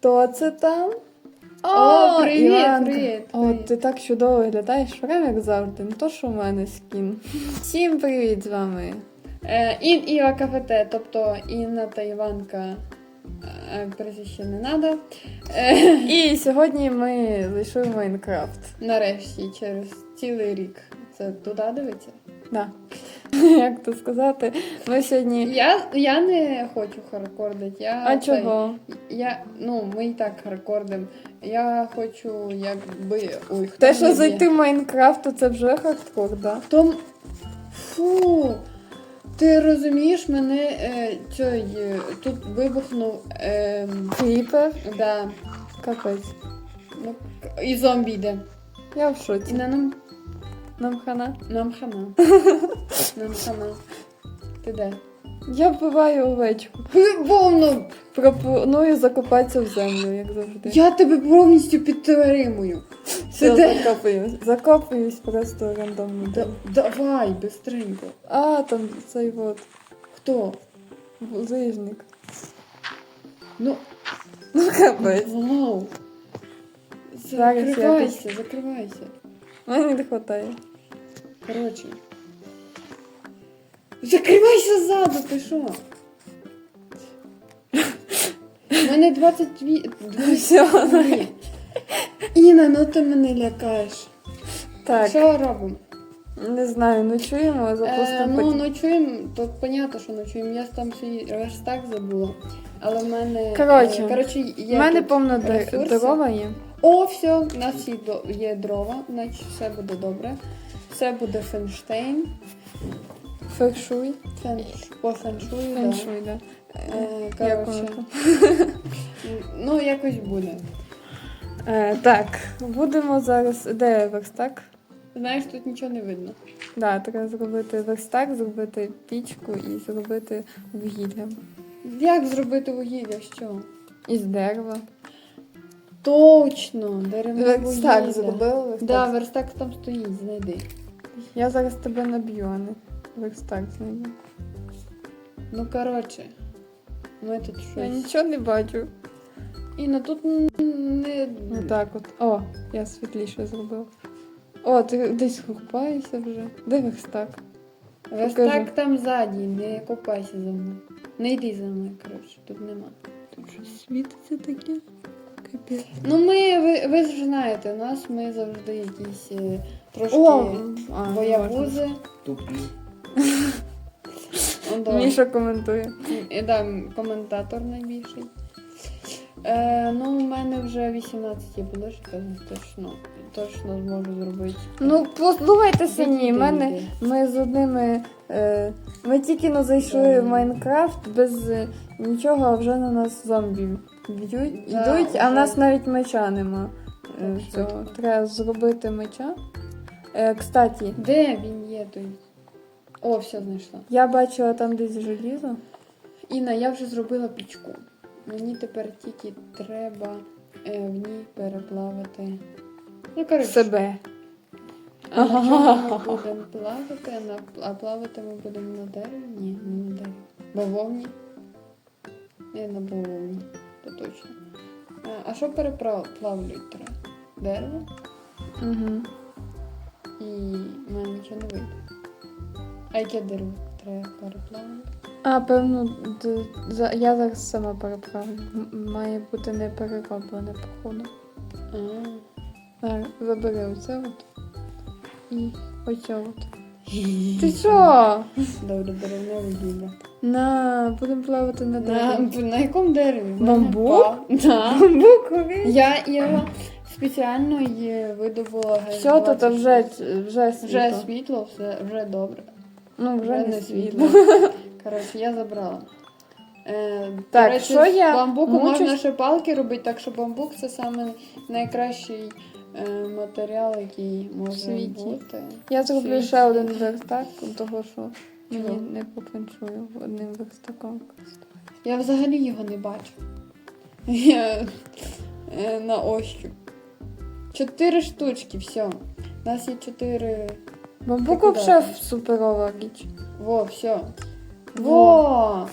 Хто це там? О, привіт, Іванка. привіт, О, ти так чудово виглядаєш, прям як завжди. Не то, що в мене скін. Всім привіт з вами. Е, Ін Іва КФТ, тобто Інна та Іванка. Прізвище не треба. Е, І сьогодні ми зайшли в Майнкрафт. нарешті, через цілий рік. Це туди дивиться? Да. Як то сказати? Ми сьогодні. Я, я не хочу хардкордити. Я А цей- чого? Я, ну, ми і так хардкордим. Я хочу, якби. Ой, хто Те, що мені зайти в Майнкрафт, то це вже хардкор, да? Хто... Фу. Ти розумієш, мене е, цей, е, тут вибухнув. Е, Кріпер, да, капець. ну, і зомбі йде. Я в І шоці. на нам, Нам хана. нам хана. Нам хана. Ти де? Я вбиваю овечку. Повно! Пропоную закопатися в землю, як завжди. Я тебе повністю підтримую. Все, закопуюсь. Закопуюсь просто рандомно. Да, давай, быстренько. А, там цей от Хто? лижник. Ну, Ну, капець. вау. Закривайся, закривайся. Мені не вистачає. Коротше. Закривайся ззаду, ти що? У мене 22... Все. Ні. Іна, ну ти мене лякаєш. Так, Що робимо? не знаю, ночуємо, Е, запустимо. ну, потім. ночуємо, то понятно, що ночуємо. Я там свій верстак забула. Але в мене. Коротше, е, коротше є У мене тут повно д- ресурси. дрова є. О, все, у нас до- є дрова, значить все буде добре. Все буде фенштейн. Фершуй. Фен... По феншую. Феншуй, да. Е, коротше, ну якось буде. Е, так, будемо зараз. Де верстак? Знаєш, тут нічого не видно. Да, треба зробити верстак, зробити пічку і зробити вугілля. Як зробити вугілля? Що? Із дерева. Точно, деревне Верстак вугілля. зробила верстак. Да, верстак там стоїть, знайди. Я зараз тебе наб'ю, а не верстак знайду. Ну коротше, ми тут Я нічого не бачу. Інна, тут не. Отак от. О, я світліше зробила. О, ти десь купаєшся вже. Де верстак? Верстак там ззаді, не копайся за мною. Не йди за мною, коротше, тут нема. Тут щось світиться таке. Капець. Ну ми, ви, ви ж знаєте, у нас ми завжди якісь е, трошки О, а, боягузи. Тупі. Да. Міша коментує. І, да, коментатор найбільший. Е, ну, у мене вже 18 є будеш казати, точно, точно зможу зробити. Ну, послухайте самі, мене ми з одними. Е, ми тільки но зайшли Да. в Майнкрафт без е, нічого, а вже на нас зомбі б'ють, Да, йдуть, а в нас навіть меча нема. Е, Так, цього. Треба зробити меча. Е, кстати, Де він є той? О, все знайшла. я бачила там десь желізо. Інна, я вже зробила пічку. Мені тепер тільки треба е, в ній переплавити. Ну, коротше, Себе. а на чому ми будемо плавати? А, на, а плавати ми будемо на дереві? Ні, не на дереві. Бавовні? Не на бавовні, то точно. А, а що переплавлюють треба? Дерево? Угу. І в мене нічого не вийде. А яке дерево треба переплавити? А, певно, я зараз сама переправлю. Має бути не перероблене, походу. А, забери оце от. І оце от. Ти що? добре, деревне вугілля. На, будемо плавати на На, дереві. на якому дереві? Бамбук? Бамбукові? Я його спеціально є видобула Все, 26. вже, вже світло. Вже світло, все, вже добре. Ну, вже, не світло. Коротше, я забрала. Е, Так, до речі, що я з бамбуку мучусь? можна ще палки робити, так що бамбук це саме найкращий е, матеріал, який може світі. бути. Я зроблю ще один верстак, того що мені Чого? не попенчую одним верстаком. Я взагалі його не бачу. Я е, на ощуп. Чотири штучки, все. У нас є чотири. Бамбук взагалі суперова річ. Во, все. Во. Во!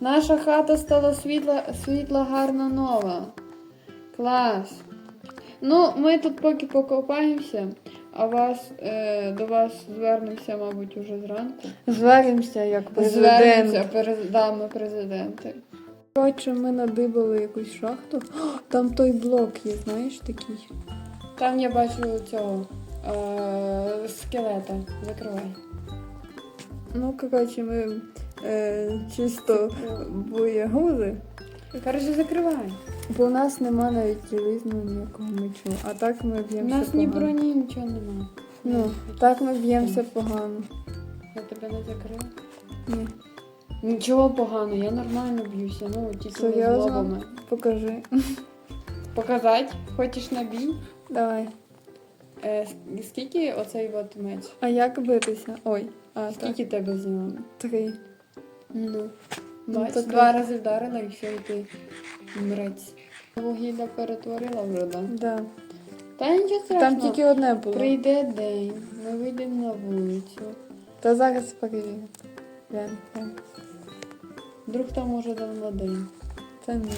Наша хата стала світла, світла гарна нова. Клас. Ну, ми тут поки покопаємося, а вас, е, до вас звернемося, мабуть, уже зранку. Звернемося як Звернемося, президент. перез... да, президенти. Коротше, ми надибали якусь шахту. О, Там той блок є, знаєш такий. Там я бачу цього е, скелета. Закривай. Ну, коротше, ми е, чисто боєгузи. Коротше, закривай. Бо у нас нема навіть різного ніякого мечу. А так ми У б'ємося нас ні погано. броні, нічого нема. Ну, так ми б'ємося погано. Я тебе не закрила. Ні. Нічого поганого, я нормально б'юся, ну тільки не з Серйозно? лобами. Покажи. Показать? Хочеш на бій? Давай. Е, скільки оцей от меч? А як битися? Ой, а так. Скільки тебе зняло? Три. Ну. Ну, Бач, так два рази вдарила і все, і ти мрець. Вугілля перетворила вже, да? Да. Та нічого страшного. Там тільки одне було. Прийде день, ми вийдемо на вулицю. Та зараз перевірю. Глянь, глянь. Вдруг там може давно день. Це ні.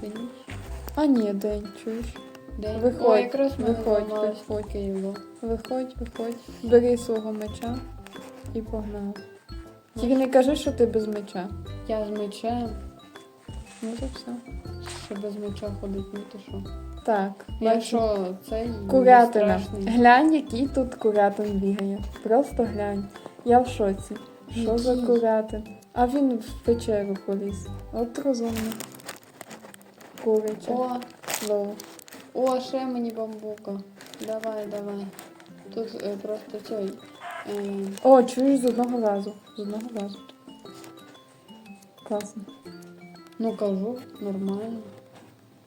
Чи ні? А ні, день, чуєш? День. Виходь, О, якраз виходь, виходь. Києво. Виходь, виходь, бери свого меча і погнали. Тільки не кажи, що ти без меча. Я з мечем, Ну то все. що без меча ходить, ну то що. Так, Я що, цей Курятина. страшний. Глянь, який тут курятин бігає. Просто глянь. Я в шоці. Що за Який? курятин? А він в печеру поліз. От розумно. Куряче. О, Лоу. О, ще мені бамбука. Давай, давай. Тут е, просто цей. Е, О, чуєш з одного разу. З одного разу. Класно. ну кажу, нормально.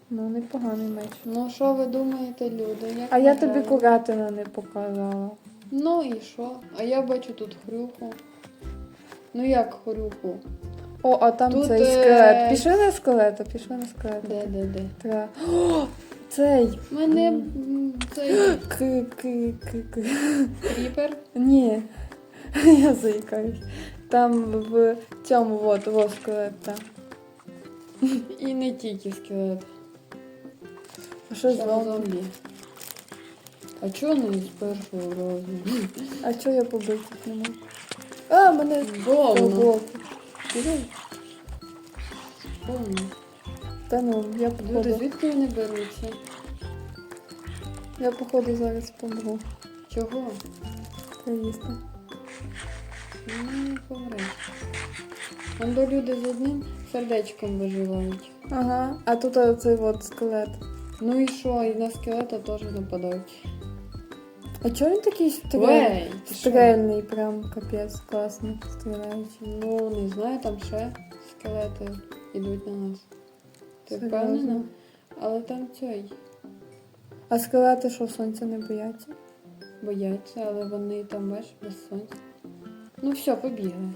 Ну, непоганий меч. Ну що ви думаєте, люди? Як А я тобі курятина не показала. Ну і що? А я бачу тут хрюху. Ну як хрюху? О, а там Тут, цей е, скелет. Пішли на скелета, пішли на скелета. Де, де, де? Треба. О, цей. Мене цей К, к, к, к. кріпер. Ні. Я заїкаюсь. Там в цьому от, во скелет, там. І не тільки скелет. А що з Ще вами? зомбі. А чого не з першого разу? А чого я побити не можу? А, мене Больно. блоку. Больно. Та ну, я Люди, походу. звідки вони беруться? Я походу зараз помру. Чого? Поїсти. Ну, не помреш. Вон до люди з одним сердечком виживають. Ага, а тут оцей от скелет. Ну і що, і на скелета теж нападають. А чого він такий стрель... Ой, ти що? стрельний, прям капець класний, стріляючий. Ну, не знаю, там ще скелети йдуть на нас. Ти впевнена? Але там цей А скелети що, сонця не бояться? бояться, але вони там бачиш без сонця. Ну все, побігли.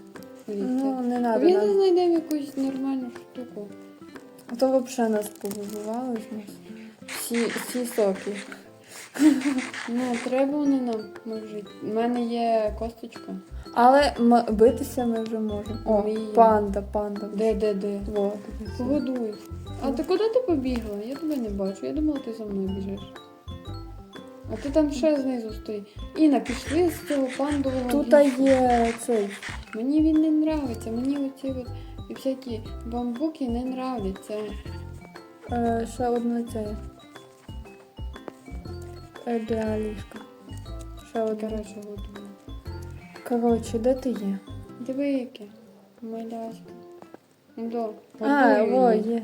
Звідти. Ну, не надо Побігли, нам. знайдемо якусь нормальну штуку. А то взагалі нас побудували. з нас. Всі, всі соки. Ну, треба вони нам жити. У мене є косточка. Але м- битися ми вже можемо. О, панда, панда. Де, де, де? Во, дивись. Погодуй. А ти куди ти побігла? Я тебе не бачу. Я думала, ти за мною біжиш. А ти там ще знизу стоїть. Іна, пішли з цього пандового. Тут лісу. є цей. Мені він не нравиться. Мені оці от всякі бамбуки не нравляться. Е, ще одне це. Ліжка. Ще одне. Коротше, готую. Коротше, де ти є? Диви яке. Маляська. До. А, о, є.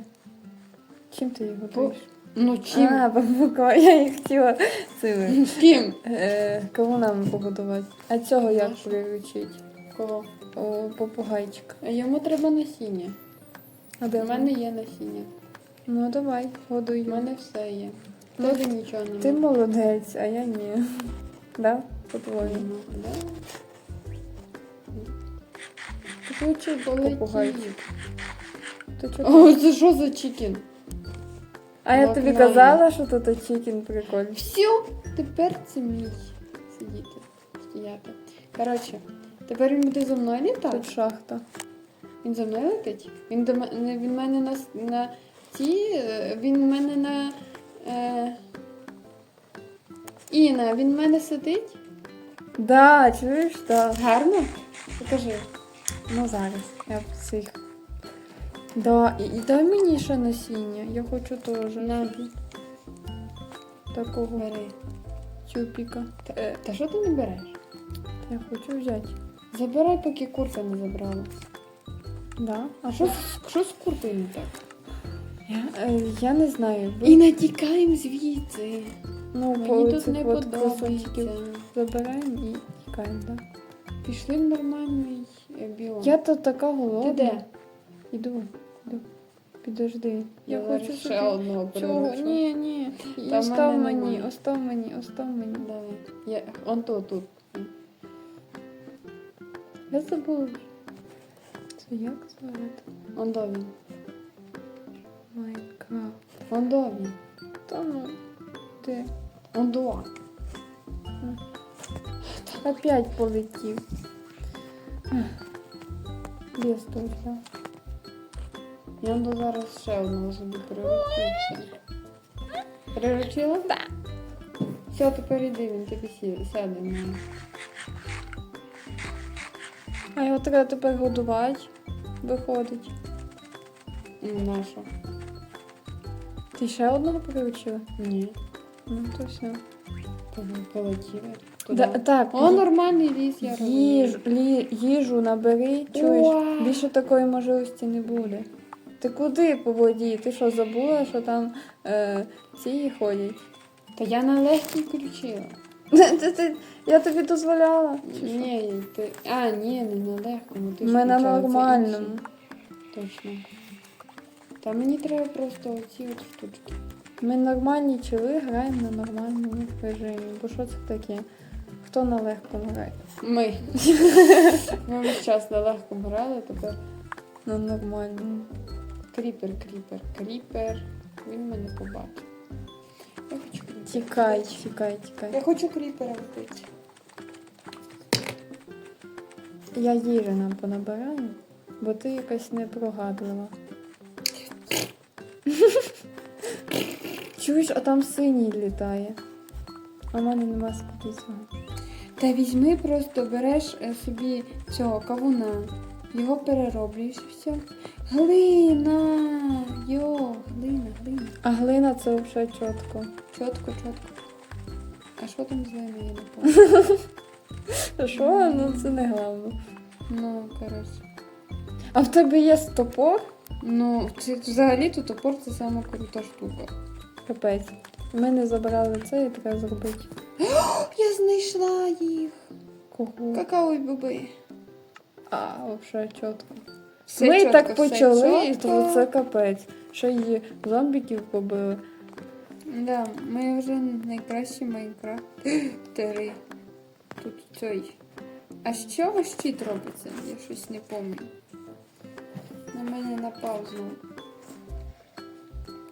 Чим ти її готуєш? Ну чим? А, бабука, я її хотіла цими. Ким? Е, кого нам погодувати? А цього як Нашу. приручити? Кого? О, попугайчика. А Йому треба насіння. А де У мене є насіння. Ну давай, У годуй. мене все є. Ну, нічого немає. Ти молодець, а я ні. Да? По-твоєму. Ну, лучше чого ти? О, це що за чікен? А я тобі казала, що тут чікен прикольний. Все, тепер це мій. Сидіти, стояти. Коротше, тепер він буде за мною літати. Тут шахта. Він за мною летить? Він до мене він мене на, на ці, е, він мене на. Е... Іна, він в мене сидить? Да, чуєш, так. Гарно? Покажи. Ну зараз, я цих. Да, і, і дай мені ще насіння. Я хочу теж. Такого Бери. тюпіка. Та, е, та що ти не береш? Я хочу взяти. Забирай, поки курка не забрала. Да? А що? що, з- що з куркою не так? Я, е, не знаю. І натікаємо звідси. ну, Мені тут не подобається. забираємо і тікаємо, да? Пішли в нормальний е, біом. Я тут така голодна. Ти де? Іду, іду. Підожди. Я, Я хочу зараз собі. ще одного Чого? Ні, ні. Та остав мені, немає. остав мені, остав мені. Давай. Я... Он то тут. Я забула. Це як звати? Он до він. До він. Та ну, ти Он до. опять полетів. Без точно. Я до зараз ще одного собі все. Приручила? Так. Все, тепер іди, він тобі сі- сяде на. А його треба тепер годувати. Виходить. Ну, на що? Ти ще одного приручила? Ні. Ну, то все. Полетіли. Да, так, О, нормальний ліс, я їж, лі, їжу набери, чуєш, Уа! більше такої можливості не буде. Ти куди по воді? Ти що забула, що там е, ці ходять? Та я на легкій включила. Ти- ти- Я тобі дозволяла. Ні, ти... А, ні, не на легкому. Ти ж Ми на включала це нормальному. Точно. Та мені треба просто оці от штучки. Ми нормальні чили граємо на нормальному режимі. Бо що це таке? Хто на легкому грає? Ми. Ми весь час на легкому грали, тепер На нормальному. кріпер, кріпер, кріпер. Він мене побачив. Я хочу кріпера. Тікай, тікай, тікай. Я хочу кріпера вбити. Я їжі нам понабираю, бо ти якась непрогадлива. Чуєш, а там синій літає. А в мене нема скільки цього. Та візьми, просто береш е, собі цього кавуна, його перероблюєш і все. Глина! Йо, глина, глина. А глина це взагалі чітко. Чотко, чотко. А що там з глиною, я не пам'ятаю. Що? Ну це не головне. Ну, коротше. А в тебе є стопор? Ну, взагалі то топор це сама крута штука. Капець. Ми не забрали це і треба зробити. Я знайшла їх. Кого? Какао і боби. А, взагалі чітко. Все Ми чітко, так почали, і то це капець. Ще й зомбіків побили. Да, ми вже найкращі Майнкрафтери. Тут цей. А з чого щит робиться? Я щось не пам'ятаю. На мене напав знову.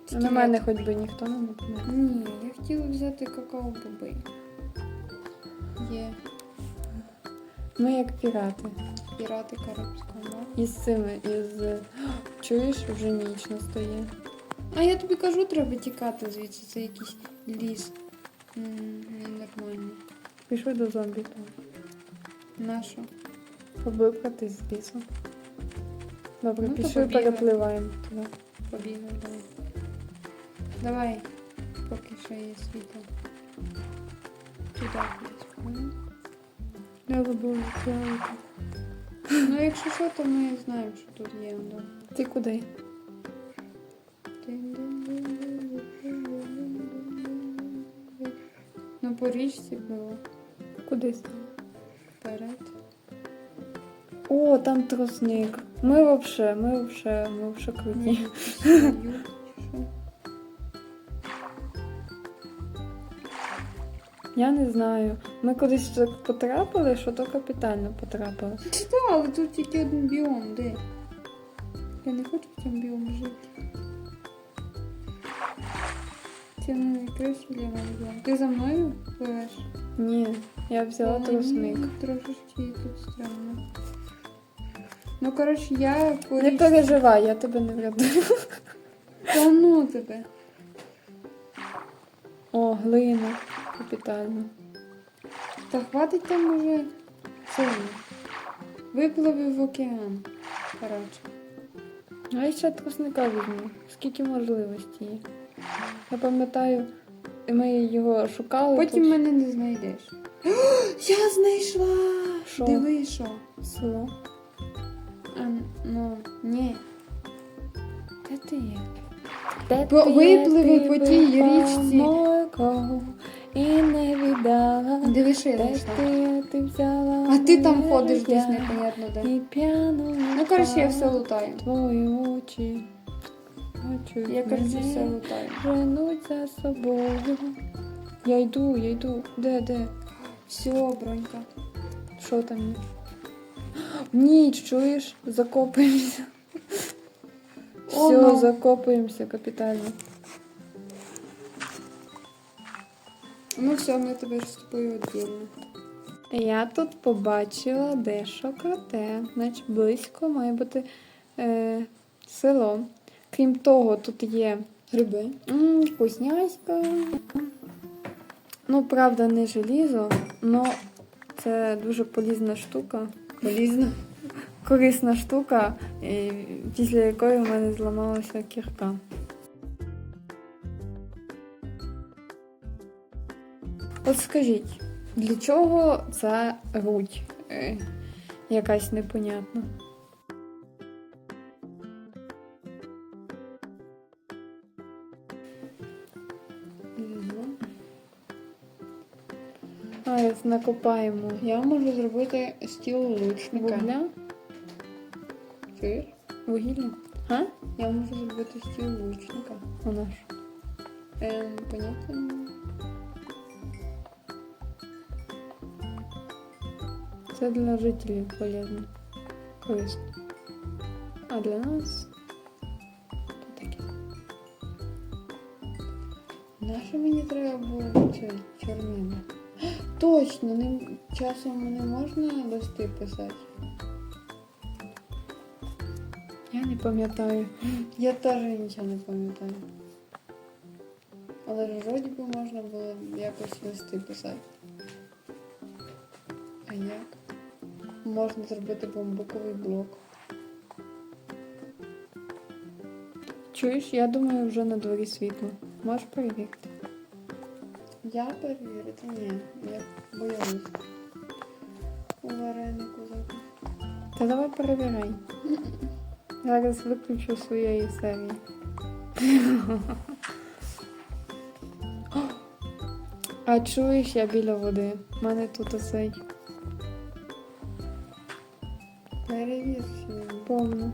Тільки На мене хоч би ніхто не нападає. Ні, я хотіла взяти какао-боби. Є Ми як пірати. пірати Карибського моря. Із цими, із. Чуєш, вже ніч настає. А я тобі кажу, треба тікати звідси, це якийсь ліс. М, Ненормальний. Пішли до зомбі там. Нащо? Побивкати з лісу. Добре, Ну, то пішли побігли. перепливаємо туди. Побігли, давай. Давай, поки ще є світло. Туди ходить. Я забула взяти. Ну, якщо що, то ми знаємо, що тут є. Да. Ти куди? Ну, по річці було Куди? вперед. О, там тросник. Ми вообще, ми вообще, ми вообще круті. Я не знаю. Ми кудись так потрапили, що то капітально потрапили. Чи так, але тут тільки один біом, де? Я не хочу в цьому біомі жити. Це не найкраще для мене біом. Ти за мною пливеш? Ні, я взяла ні, Трошечки тут странно. Ну, коротше, я по Не переживай, я тебе не врятую. Та ну тебе. О, глина. Капітально. Та хватить там уже сильно. Випливи в океан. Коротше. А я ще трусника візьму. Скільки можливостей є. Я пам'ятаю, ми його шукали. Потім тут мене не знайдеш. Я знайшла! Що? Диви, що? село. А, ну, ні. Де ти є? Де ти випливи по тій річці. моркву І не віддала. Диви, що я ти, ти взяла А ти там ходиш десь непонятно де. І п'яно Ну, коротше, я все лутаю. Твої очі. Очі Я, коротше, все лутаю. женуть за собою. Я йду, я йду. Де, де? Все, бронька. Що там є? Ніч, чуєш? Закопуємося. Все, закопуємося капітально. Ну все, ми тебе тобою віддільно. Я тут побачила дещо круте. Значить, близько має бути е, село. Крім того, тут є Гриби. м, вкусняська. Ну, правда, не желізо, але це дуже полізна штука. Полізно. Корисна штука, після якої в мене зламалася кірка. От скажіть, для чого ця руть е, якась непонятна? А, накопаємо Я можу зробити стіл лучника. вугля, Чуєш? вугілля. А? Я можу зробити стіл лучника. Вона ж. Ем, понятно. Це для жителів полезно. Корисно. А для нас то таке. Нащо мені треба було чорнина? Точно, ним часом не можна листи писати. Я не пам'ятаю. Я теж нічого не пам'ятаю. Але ж вроді би можна було якось листи писати. А як? Можна зробити бамбуковий блок. Чуєш, я думаю, вже на дворі світло. Можеш перевірити? Я перевірити? Ні, я боялась. У варенику забув. Та давай перевіряй. Зараз виключу своєї серії. А чуєш, я біля води. У мене тут оцей Сьогодні. повно.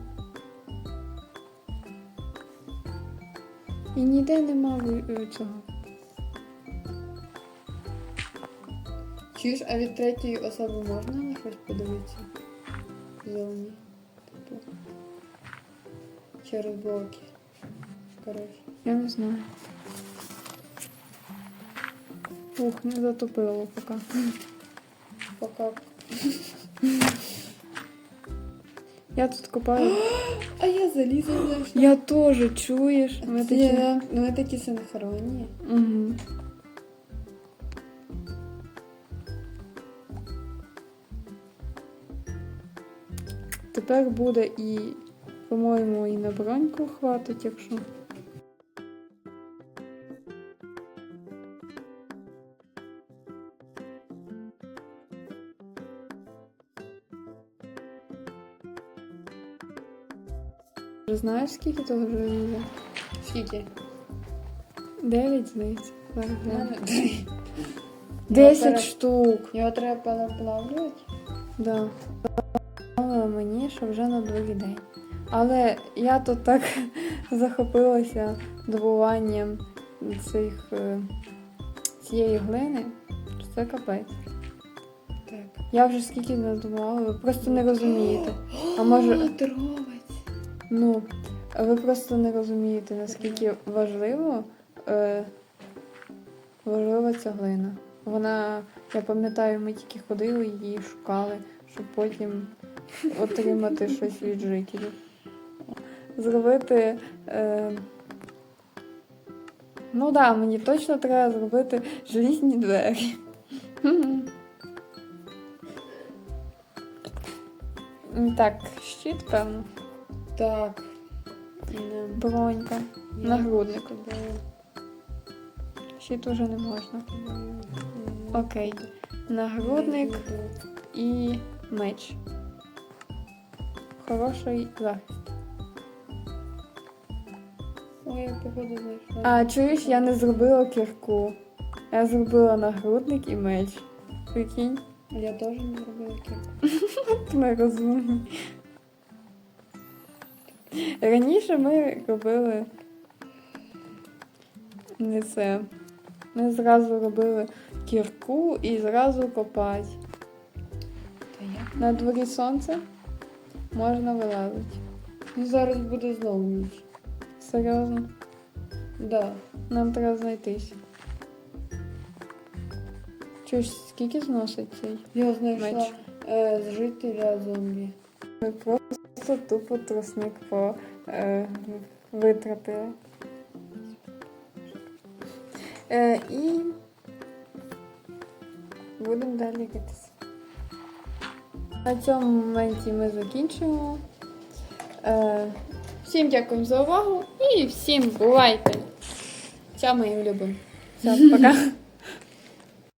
І ніде нема е, цього. Чуєш, а від третьої особи можна на щось подивитися? Зовні. Типу. Через блоки. Коротше. Я не знаю. Ух, не затопило поки. Пока. Я тут копаю. А я залізла знайшла. Я теж чуєш. Ми Ми такі. такі, ми такі синхронні. Угу. Тепер буде і, по-моєму, і на броньку хватить, якщо. Вже знаєш, скільки того желіза? Скільки? Дев'ять, здається. Зараз У гляну. мене три. Десять штук. Його треба переплавлювати? Да. Але мені, що вже на другий день. Але я тут так захопилася добуванням цих, е, цієї глини, що це капець. Так. Я вже скільки не добувала, ви просто не розумієте. А може, Дровець. Ну, ви просто не розумієте, наскільки важливо е, важлива ця глина. Вона, я пам'ятаю, ми тільки ходили її шукали, щоб потім отримати щось від жителів. Зробити е, Ну да, мені точно треба зробити желізні двері. Так, щит, певно. Так. Не. Бронька. Нагрудник. тобою, Щит не можна. Окей. Нагрудник і меч. Хороший захист. Ой, я походу знайшла. А чуєш, я не зробила кірку. Я зробила нагрудник і меч. Прикинь, Я теж не зробила кірку. ми розумні. Раніше ми робили не це. Ми зразу робили кірку і зразу копати. На дворі сонце можна вилазити. Ну зараз буде знову ніч. Серйозно, Да. нам треба знайтись. Чуєш, скільки зносить цей? Я знайшла Меч. е, з жителя зомбі. Ми просто тупо трусник по е, витрапили. Е, і будемо далі ритися. На цьому моменті ми закінчуємо. Е, всім дякую за увагу і всім бувайте! Ця мої улюблені. Все, пока.